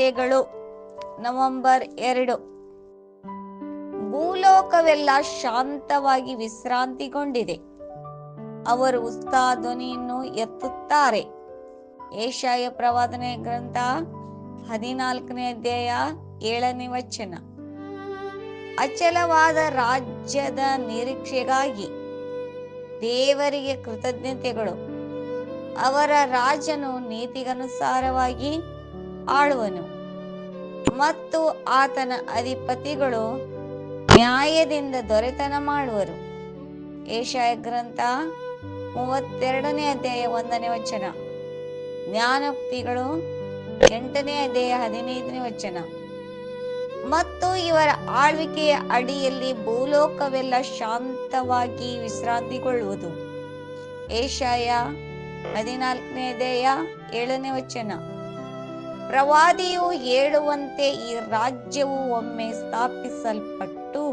ಗೀತೆಗಳು ನವೆಂಬರ್ ಎರಡು. ಭೂಲೋಕವೆಲ್ಲ ಶಾಂತವಾಗಿ ವಿಶ್ರಾಂತಿಗೊಂಡಿದೆ. ಅವರು ಉತ್ಸಾಹ ಧ್ವನಿಯನ್ನು ಎತ್ತುತ್ತಾರೆ. ಏಷಾಯ ಪ್ರವಾದನೆ ಗ್ರಂಥ ಹದಿನಾಲ್ಕನೇ ಅಧ್ಯಾಯ ಏಳನೇ ವಚನ. ಅಚಲವಾದ ರಾಜ್ಯದ ನಿರೀಕ್ಷೆಗಾಗಿ ದೇವರಿಗೆ ಕೃತಜ್ಞತೆಗಳು. ಅವರ ರಾಜನು ನೀತಿಗನುಸಾರವಾಗಿ ಆಳುವನು. ಮತ್ತು ಆತನ ಅಧಿಪತಿಗಳು ನ್ಯಾಯದಿಂದ ದೊರೆತನ ಮಾಡುವರು. ಏಷಾಯ ಗ್ರಂಥ ಮೂವತ್ತೆರಡನೇ ಅಧ್ಯಾಯ ಒಂದನೇ ವಚನ. ಜ್ಞಾನೋಕ್ತಿಗಳು ಎಂಟನೇ ಅಧ್ಯಾಯ ಹದಿನೈದನೇ ವಚನ. ಮತ್ತು ಇವರ ಆಳ್ವಿಕೆಯ ಅಡಿಯಲ್ಲಿ ಭೂಲೋಕವೆಲ್ಲ ಶಾಂತವಾಗಿ ವಿಶ್ರಾಂತಿಗೊಳ್ಳುವುದು. ಏಷಾಯ ಹದಿನಾಲ್ಕನೇ ಅಧ್ಯಾಯ ಏಳನೇ ವಚನ. ಪ್ರವಾದಿಯು ಹೇಳುವಂತೆ ಈ ರಾಜ್ಯವು ಒಮ್ಮೆ ಸ್ಥಾಪಿಸಲ್ಪಟ್ಟು,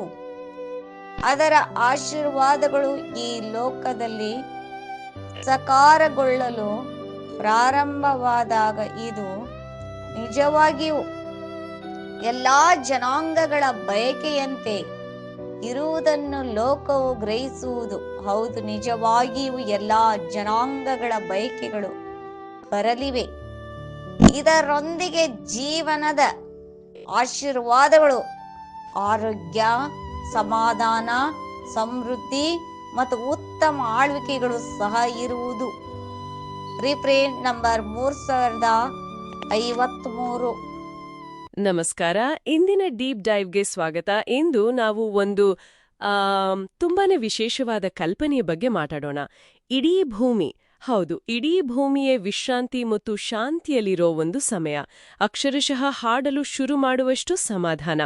ಅದರ ಆಶೀರ್ವಾದಗಳು ಈ ಲೋಕದಲ್ಲಿ ಸಕಾರಗೊಳ್ಳಲು ಪ್ರಾರಂಭವಾದಾಗ ಇದು ನಿಜವಾಗಿಯೂ ಎಲ್ಲಾ ಜನಾಂಗಗಳ ಬಯಕೆಯಂತೆ ಇರುವುದನ್ನು ಲೋಕವು ಗ್ರಹಿಸುವುದು. ಹೌದು, ನಿಜವಾಗಿಯೂ ಎಲ್ಲಾ ಜನಾಂಗಗಳ ಬಯಕೆಗಳು ಬರಲಿವೆ. ಇದರೊಂದಿಗೆ ಜೀವನದ ಆಶೀರ್ವಾದಗಳು. ಆರೋಗ್ಯ, ಸಮಾಧಾನ, ಸಮೃದ್ಧಿ ಮತ್ತು ಉತ್ತಮ ಆಳ್ವಿಕೆಗಳು ಸಹ ಇರುವುದು. ರೀಪ್ರಿಂಟ್ ನಂಬರ್ ಮೂರ್ ಸಾವಿರದ ಐವತ್ಮೂರು. ನಮಸ್ಕಾರ. ಇಂದಿನ ಡೀಪ್ ಡೈವ್ಗೆ ಸ್ವಾಗತ. ಇಂದು ನಾವು ಒಂದು ತುಂಬಾನೇ ವಿಶೇಷವಾದ ಕಲ್ಪನೆಯ ಬಗ್ಗೆ ಮಾತಾಡೋಣ. ಇಡೀ ಭೂಮಿ ಹೌದು, ಇಡೀ ಭೂಮಿಯೇ ವಿಶ್ರಾಂತಿ ಮತ್ತು ಶಾಂತಿಯಲ್ಲಿರೋ ಒಂದು ಸಮಯ. ಅಕ್ಷರಶಃ ಹಾಡಲು ಶುರು ಮಾಡುವಷ್ಟು ಸಮಾಧಾನ.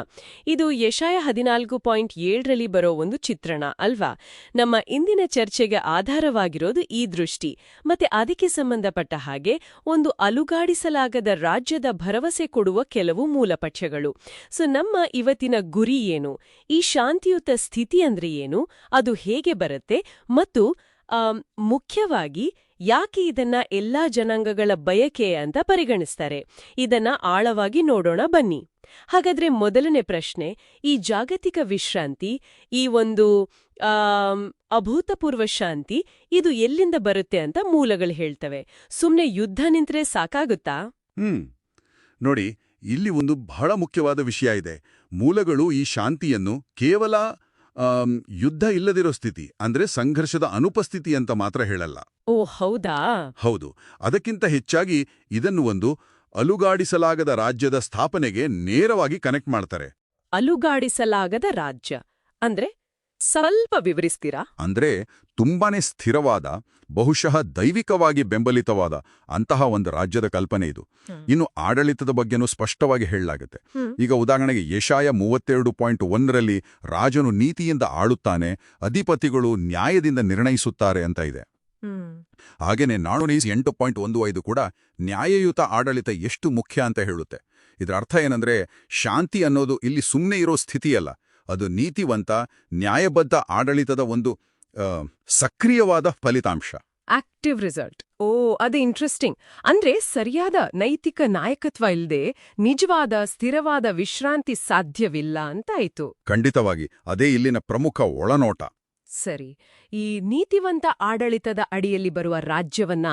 ಇದು ಯಶಾಯ ಹದಿನಾಲ್ಕು ಪಾಯಿಂಟ್ ಏಳರಲ್ಲಿ ಬರೋ ಒಂದು ಚಿತ್ರಣ, ಅಲ್ವಾ? ನಮ್ಮ ಇಂದಿನ ಚರ್ಚೆಗೆ ಆಧಾರವಾಗಿರೋದು ಈ ದೃಷ್ಟಿ. ಮತ್ತೆ ಅದಕ್ಕೆ ಸಂಬಂಧಪಟ್ಟ ಹಾಗೆ ಒಂದು ಅಲುಗಾಡಿಸಲಾಗದ ರಾಜ್ಯದ ಭರವಸೆ ಕೊಡುವ ಕೆಲವು ಮೂಲಪಠ್ಯಗಳು ಸೊ, ನಮ್ಮ ಇವತ್ತಿನ ಗುರಿ ಏನು? ಈ ಶಾಂತಿಯುತ ಸ್ಥಿತಿ ಅಂದ್ರೆ ಏನು? ಅದು ಹೇಗೆ ಬರುತ್ತೆ? ಮತ್ತು ಮುಖ್ಯವಾಗಿ ಯಾಕೆ ಇದನ್ನ ಎಲ್ಲಾ ಜನಾಂಗಗಳ ಬಯಕೆ ಅಂತ ಪರಿಗಣಿಸ್ತಾರೆ. ಇದನ್ನ ಆಳವಾಗಿ ನೋಡೋಣ ಬನ್ನಿ. ಹಾಗಾದ್ರೆ ಮೊದಲನೇ ಪ್ರಶ್ನೆ, ಈ ಜಾಗತಿಕ ವಿಶ್ರಾಂತಿ, ಈ ಒಂದು ಅಭೂತಪೂರ್ವ ಶಾಂತಿ, ಇದು ಎಲ್ಲಿಂದ ಬರುತ್ತೆ ಅಂತ ಮೂಲಗಳು ಹೇಳ್ತವೆ. ಸುಮ್ನೆ ಯುದ್ಧ ನಿಂತ್ರೆ ಸಾಕಾಗುತ್ತಾ? ಹ್ಮ್. ನೋಡಿ, ಇಲ್ಲಿ ಒಂದು ಬಹಳ ಮುಖ್ಯವಾದ ವಿಷಯ ಇದೆ. ಮೂಲಗಳು ಈ ಶಾಂತಿಯನ್ನು ಕೇವಲ ಯುದ್ಧ ಇಲ್ಲದಿರೋ ಸ್ಥಿತಿ ಅಂದ್ರೆ ಸಂಘರ್ಷದ ಅನುಪಸ್ಥಿತಿ ಅಂತ ಮಾತ್ರ ಹೇಳಲ್ಲ. ಓ ಹೌದಾ? ಹೌದು. ಅದಕ್ಕಿಂತ ಹೆಚ್ಚಾಗಿ ಇದನ್ನು ಒಂದು ಅಲುಗಾಡಿಸಲಾಗದ ರಾಜ್ಯದ ಸ್ಥಾಪನೆಗೆ ನೇರವಾಗಿ ಕನೆಕ್ಟ್ ಮಾಡ್ತಾರೆ. ಅಲುಗಾಡಿಸಲಾಗದ ರಾಜ್ಯ. ಅಂದ್ರೆ ಸ್ವಲ್ಪ ವಿವರಿಸ್ತೀರಾ? ಅಂದ್ರೆ ತುಂಬಾನೇ ಸ್ಥಿರವಾದ ಬಹುಶಃ ದೈವಿಕವಾಗಿ ಬೆಂಬಲಿತವಾದ ಅಂತಹ ಒಂದು ರಾಜ್ಯದ ಕಲ್ಪನೆ ಇದು. ಇನ್ನು ಆಡಳಿತದ ಬಗ್ಗೆನೂ ಸ್ಪಷ್ಟವಾಗಿ ಹೇಳಲಾಗುತ್ತೆ. ಈಗ ಉದಾಹರಣೆಗೆ ಯಶಾಯ ಮೂವತ್ತೆರಡು ಪಾಯಿಂಟ್ ಒಂದರಲ್ಲಿ ರಾಜನು ನೀತಿಯಿಂದ ಆಳುತ್ತಾನೆ ಅಧಿಪತಿಗಳು ನ್ಯಾಯದಿಂದ ನಿರ್ಣಯಿಸುತ್ತಾರೆ ಅಂತ ಇದೆ. ಹಾಗೇನೆ ನಾಣುನೀಸ್ ಎಂಟು ಪಾಯಿಂಟ್ ಒಂದು ಐದು ಕೂಡ ನ್ಯಾಯಯುತ ಆಡಳಿತ ಎಷ್ಟು ಮುಖ್ಯ ಅಂತ ಹೇಳುತ್ತೆ. ಇದರ ಅರ್ಥ ಏನಂದ್ರೆ ಶಾಂತಿ ಅನ್ನೋದು ಇಲ್ಲಿ ಸುಮ್ಮನೆ ಇರೋ ಸ್ಥಿತಿಯಲ್ಲ. ಅದು ನೀತಿವಂತ ನ್ಯಾಯಬದ್ಧ ಆಡಳಿತದ ಒಂದು ಸಕ್ರಿಯವಾದ ಫಲಿತಾಂಶ. Active result. ಓ ಅದು ಇಂಟ್ರೆಸ್ಟಿಂಗ್. ಅಂದ್ರೆ ಸರಿಯಾದ ನೈತಿಕ ನಾಯಕತ್ವ ಇಲ್ಲದೆ ನಿಜವಾದ ಸ್ಥಿರವಾದ ವಿಶ್ರಾಂತಿ ಸಾಧ್ಯವಿಲ್ಲ ಅಂತಾಯ್ತು. ಖಂಡಿತವಾಗಿ. ಅದೇ ಇಲ್ಲಿನ ಪ್ರಮುಖ ಒಳನೋಟ. ಸರಿ. ಈ ನೀತಿವಂತ ಆಡಳಿತದ ಅಡಿಯಲ್ಲಿ ಬರುವ ರಾಜ್ಯವನ್ನ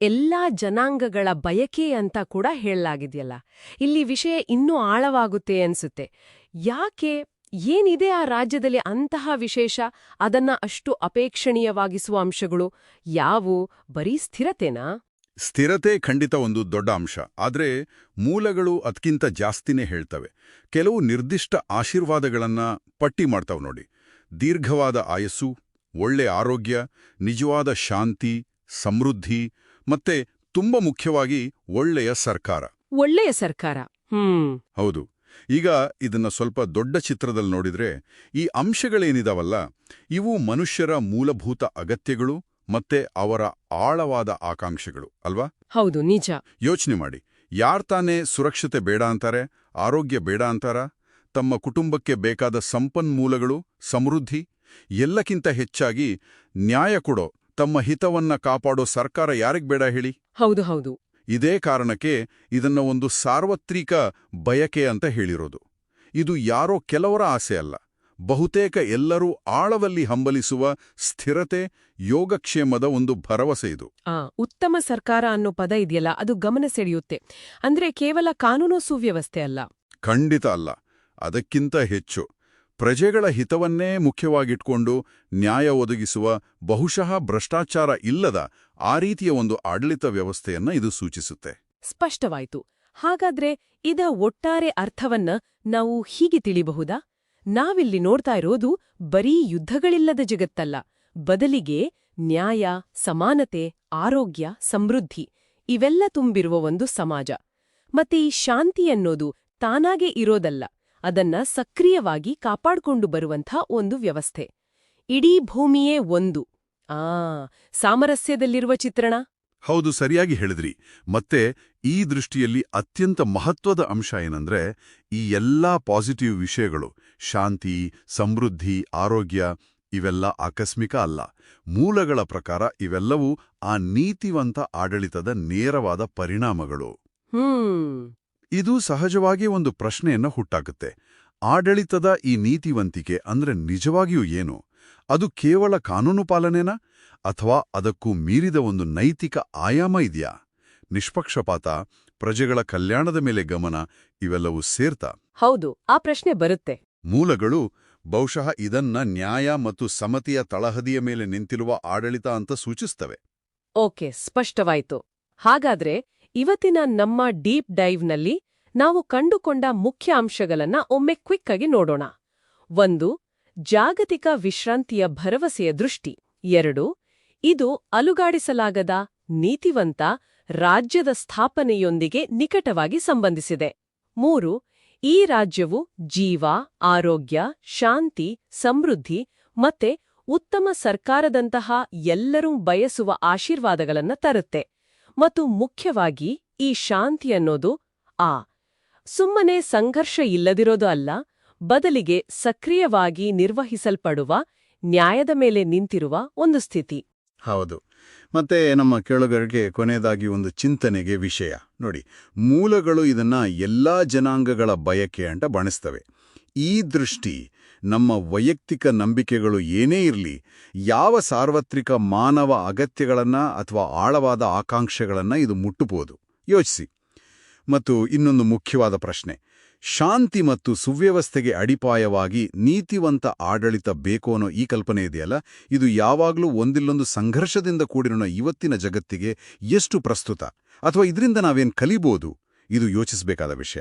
ಎಲ್ಲಾ ಜನಾಂಗಗಳ ಬಯಕೆ ಅಂತ ಕೂಡ ಹೇಳಲಾಗಿದೆಯಲ್ಲ. ಇಲ್ಲಿ ವಿಷಯ ಇನ್ನೂ ಆಳವಾಗುತ್ತೆ ಅನ್ಸುತ್ತೆ. ಯಾಕೆ ಏನಿದೆ ಆ ರಾಜ್ಯದಲ್ಲಿ ಅಂತಹ ವಿಶೇಷ? ಅದನ್ನ ಅಷ್ಟು ಅಪೇಕ್ಷಣೀಯವಾಗಿಸುವ ಅಂಶಗಳು ಯಾವು ಬರೀ ಸ್ಥಿರತೆನಾ? ಸ್ಥಿರತೆ ಖಂಡಿತ ಒಂದು ದೊಡ್ಡ ಅಂಶ. ಆದರೆ ಮೂಲಗಳು ಅದಕ್ಕಿಂತ ಜಾಸ್ತಿನೇ ಹೇಳ್ತವೆ. ಕೆಲವು ನಿರ್ದಿಷ್ಟ ಆಶೀರ್ವಾದಗಳನ್ನ ಪಟ್ಟಿ ಮಾಡ್ತಾವೆ ನೋಡಿ. ದೀರ್ಘವಾದ ಆಯಸ್ಸು ಒಳ್ಳೆ ಆರೋಗ್ಯ ನಿಜವಾದ ಶಾಂತಿ ಸಮೃದ್ಧಿ ಮತ್ತೆ ತುಂಬ ಮುಖ್ಯವಾಗಿ ಒಳ್ಳೆಯ ಸರ್ಕಾರ. ಒಳ್ಳೆಯ ಸರ್ಕಾರ. ಹ್ಮ್. ಹೌದು. ಈಗ ಇದನ್ನು ಸ್ವಲ್ಪ ದೊಡ್ಡ ಚಿತ್ರದಲ್ಲಿ ನೋಡಿದ್ರೆ ಈ ಅಂಶಗಳೇನಿದಾವಲ್ಲ ಇವು ಮನುಷ್ಯರ ಮೂಲಭೂತ ಅಗತ್ಯಗಳು ಮತ್ತೆ ಅವರ ಆಳವಾದ ಆಕಾಂಕ್ಷೆಗಳು ಅಲ್ವಾ? ಹೌದು ನಿಜ. ಯೋಚನೆ ಮಾಡಿ. ಯಾರ್ ತಾನೇ ಸುರಕ್ಷತೆ ಬೇಡ ಅಂತಾರೆ ಆರೋಗ್ಯ ಬೇಡ ಅಂತಾರ? ತಮ್ಮ ಕುಟುಂಬಕ್ಕೆ ಬೇಕಾದ ಸಂಪನ್ಮೂಲಗಳು ಸಮೃದ್ಧಿ ಎಲ್ಲಕ್ಕಿಂತ ಹೆಚ್ಚಾಗಿ ನ್ಯಾಯ ಕೊಡೋ ತಮ್ಮ ಹಿತವನ್ನ ಕಾಪಾಡೋ ಸರ್ಕಾರ ಯಾರಿಗ್ ಬೇಡ ಹೇಳಿ? ಹೌದು ಹೌದು. ಇದೇ ಕಾರಣಕ್ಕೆ ಇದನ್ನ ಒಂದು ಸಾರ್ವತ್ರಿಕ ಬಯಕೆ ಅಂತ ಹೇಳಿರೋದು. ಇದು ಯಾರೋ ಕೆಲವರ ಆಸೆ ಅಲ್ಲ. ಬಹುತೇಕ ಎಲ್ಲರೂ ಆಳವಲ್ಲಿ ಹಂಬಲಿಸುವ ಸ್ಥಿರತೆ ಯೋಗಕ್ಷೇಮದ ಒಂದು ಭರವಸೆ ಇದು. ಆ ಉತ್ತಮ ಸರ್ಕಾರ ಅನ್ನೋ ಪದ ಇದೆಯಲ್ಲ ಅದು ಗಮನ ಸೆಳೆಯುತ್ತೆ. ಅಂದ್ರೆ ಕೇವಲ ಕಾನೂನು ಸುವ್ಯವಸ್ಥೆ ಅಲ್ಲ. ಖಂಡಿತ ಅಲ್ಲ. ಅದಕ್ಕಿಂತ ಹೆಚ್ಚು. ಪ್ರಜೆಗಳ ಹಿತವನ್ನೇ ಮುಖ್ಯವಾಗಿಟ್ಕೊಂಡು ನ್ಯಾಯ ಒದಗಿಸುವ ಬಹುಶಃ ಭ್ರಷ್ಟಾಚಾರ ಇಲ್ಲದ ಆ ರೀತಿಯ ಒಂದು ಆಡಳಿತ ವ್ಯವಸ್ಥೆಯನ್ನ ಇದು ಸೂಚಿಸುತ್ತೆ. ಸ್ಪಷ್ಟವಾಯಿತು. ಹಾಗಾದ್ರೆ ಇದ ಒಟ್ಟಾರೆ ಅರ್ಥವನ್ನ ನಾವು ಹೀಗೆ ತಿಳಿಬಹುದಾ? ನಾವಿಲ್ಲಿ ನೋಡ್ತಾ ಇರೋದು ಬರೀ ಯುದ್ಧಗಳಿಲ್ಲದ ಜಗತ್ತಲ್ಲ. ಬದಲಿಗೆ ನ್ಯಾಯ, ಸಮಾನತೆ, ಆರೋಗ್ಯ, ಸಮೃದ್ಧಿ ಇವೆಲ್ಲ ತುಂಬಿರುವ ಒಂದು ಸಮಾಜ. ಮತ್ತೆ ಈ ಶಾಂತಿ ಅನ್ನೋದು ತಾನಾಗೆ ಇರೋದಲ್ಲ. ಅದನ್ನ ಸಕ್ರಿಯವಾಗಿ ಕಾಪಾಡ್ಕೊಂಡು ಬರುವಂಥ ಒಂದು ವ್ಯವಸ್ಥೆ. ಇಡೀ ಭೂಮಿಯೇ ಒಂದು. ಆ ಸಾಮರಸ್ಯದಲ್ಲಿರುವ ಚಿತ್ರಣ? ಹೌದು ಸರಿಯಾಗಿ ಹೇಳಿದ್ರಿ. ಮತ್ತೆ ಈ ದೃಷ್ಟಿಯಲ್ಲಿ ಅತ್ಯಂತ ಮಹತ್ವದ ಅಂಶ ಏನಂದ್ರೆ ಈ ಎಲ್ಲಾ ಪಾಸಿಟಿವ್ ವಿಷಯಗಳು ಶಾಂತಿ ಸಮೃದ್ಧಿ ಆರೋಗ್ಯ ಇವೆಲ್ಲ ಆಕಸ್ಮಿಕ ಅಲ್ಲ. ಮೂಲಗಳ ಪ್ರಕಾರ ಇವೆಲ್ಲವೂ ಆ ನೀತಿವಂತ ಆಡಳಿತದ ನೇರವಾದ ಪರಿಣಾಮಗಳು. ಹ್ಮ್. ಇದು ಸಹಜವಾಗಿ ಒಂದು ಪ್ರಶ್ನೆಯನ್ನ ಹುಟ್ಟಾಕುತ್ತೆ. ಆಡಳಿತದ ಈ ನೀತಿವಂತಿಕೆ ಅಂದ್ರೆ ನಿಜವಾಗಿಯೂ ಏನು? ಅದು ಕೇವಲ ಕಾನೂನು ಪಾಲನೆನಾ? ಅಥವಾ ಅದಕ್ಕೂ ಮೀರಿದ ಒಂದು ನೈತಿಕ ಆಯಾಮ ಇದೆಯಾ? ನಿಷ್ಪಕ್ಷಪಾತ ಪ್ರಜೆಗಳ ಕಲ್ಯಾಣದ ಮೇಲೆ ಗಮನ ಇವೆಲ್ಲವೂ ಸೇರ್ತಾ? ಹೌದು ಆ ಪ್ರಶ್ನೆ ಬರುತ್ತೆ. ಮೂಲಗಳು ಬಹುಶಃ ಇದನ್ನ ನ್ಯಾಯ ಮತ್ತು ಸಮತಿಯ ತಳಹದಿಯ ಮೇಲೆ ನಿಂತಿರುವ ಆಡಳಿತ ಅಂತ ಸೂಚಿಸ್ತವೆ. ಓಕೆ ಸ್ಪಷ್ಟವಾಯಿತು. ಹಾಗಾದ್ರೆ ಇವತ್ತಿನ ನಮ್ಮ ಡೀಪ್ ಡೈವ್ನಲ್ಲಿ ನಾವು ಕಂಡುಕೊಂಡ ಮುಖ್ಯ ಅಂಶಗಳನ್ನ ಒಮ್ಮೆ ಕ್ವಿಕ್ ಆಗಿ ನೋಡೋಣ. ಒಂದು, ಜಾಗತಿಕ ವಿಶ್ರಾಂತಿಯ ಭರವಸೆಯ ದೃಷ್ಟಿ. ಎರಡು, ಇದು ಅಲುಗಾಡಿಸಲಾಗದ, ನೀತಿವಂತ, ರಾಜ್ಯದ ಸ್ಥಾಪನೆಯೊಂದಿಗೆ ನಿಕಟವಾಗಿ ಸಂಬಂಧಿಸಿದೆ. ಮೂರು, ಈ ರಾಜ್ಯವು ಜೀವ, ಆರೋಗ್ಯ, ಶಾಂತಿ, ಸಮೃದ್ಧಿ ಮತ್ತೆ ಉತ್ತಮ ಸರ್ಕಾರದಂತಹ ಎಲ್ಲರೂ ಬಯಸುವ ಆಶೀರ್ವಾದಗಳನ್ನ ತರುತ್ತೆ. ಮತ್ತು ಮುಖ್ಯವಾಗಿ ಈ ಶಾಂತಿ ಅನ್ನೋದು ಆ. ಸುಮ್ಮನೆ ಸಂಘರ್ಷ ಇಲ್ಲದಿರೋದು ಅಲ್ಲ, ಬದಲಿಗೆ ಸಕ್ರಿಯವಾಗಿ ನಿರ್ವಹಿಸಲ್ಪಡುವ, ನ್ಯಾಯದ ಮೇಲೆ ನಿಂತಿರುವ ಒಂದು ಸ್ಥಿತಿ. ಹೌದು. ಮತ್ತೆ ನಮ್ಮ ಕೇಳುಗರಿಗೆ ಕೊನೆಯದಾಗಿ ಒಂದು ಚಿಂತನೆಗೆ ವಿಷಯ. ನೋಡಿ, ಮೂಲಗಳು ಇದನ್ನ ಎಲ್ಲಾ ಜನಾಂಗಗಳ ಬಯಕೆ ಅಂತ ಬಣಿಸ್ತವೆ ಈ ದೃಷ್ಟಿ ನಮ್ಮ ವೈಯಕ್ತಿಕ ನಂಬಿಕೆಗಳು ಏನೇ ಇರಲಿ, ಯಾವ ಸಾರ್ವತ್ರಿಕ ಮಾನವ ಅಗತ್ಯಗಳನ್ನ ಅಥವಾ ಆಳವಾದ ಆಕಾಂಕ್ಷೆಗಳನ್ನ ಇದು ಮುಟ್ಟಬಹುದು ಯೋಚಿಸಿ. ಮತ್ತು ಇನ್ನೊಂದು ಮುಖ್ಯವಾದ ಪ್ರಶ್ನೆ. ಶಾಂತಿ ಮತ್ತು ಸುವ್ಯವಸ್ಥೆಗೆ ಅಡಿಪಾಯವಾಗಿ ನೀತಿವಂತ ಆಡಳಿತ ಬೇಕು ಅನ್ನೋ ಈ ಕಲ್ಪನೆ ಇದೆಯಲ್ಲ? ಇದು ಯಾವಾಗಲೂ ಒಂದಿಲ್ಲೊಂದು ಸಂಘರ್ಷದಿಂದ ಕೂಡಿರೋ ಇವತ್ತಿನ ಜಗತ್ತಿಗೆ ಎಷ್ಟು ಪ್ರಸ್ತುತ? ಅಥವಾ ಇದರಿಂದ ನಾವೇನ್ ಕಲಿಬೋದು? ಇದು ಯೋಚಿಸಬೇಕಾದ ವಿಷಯ.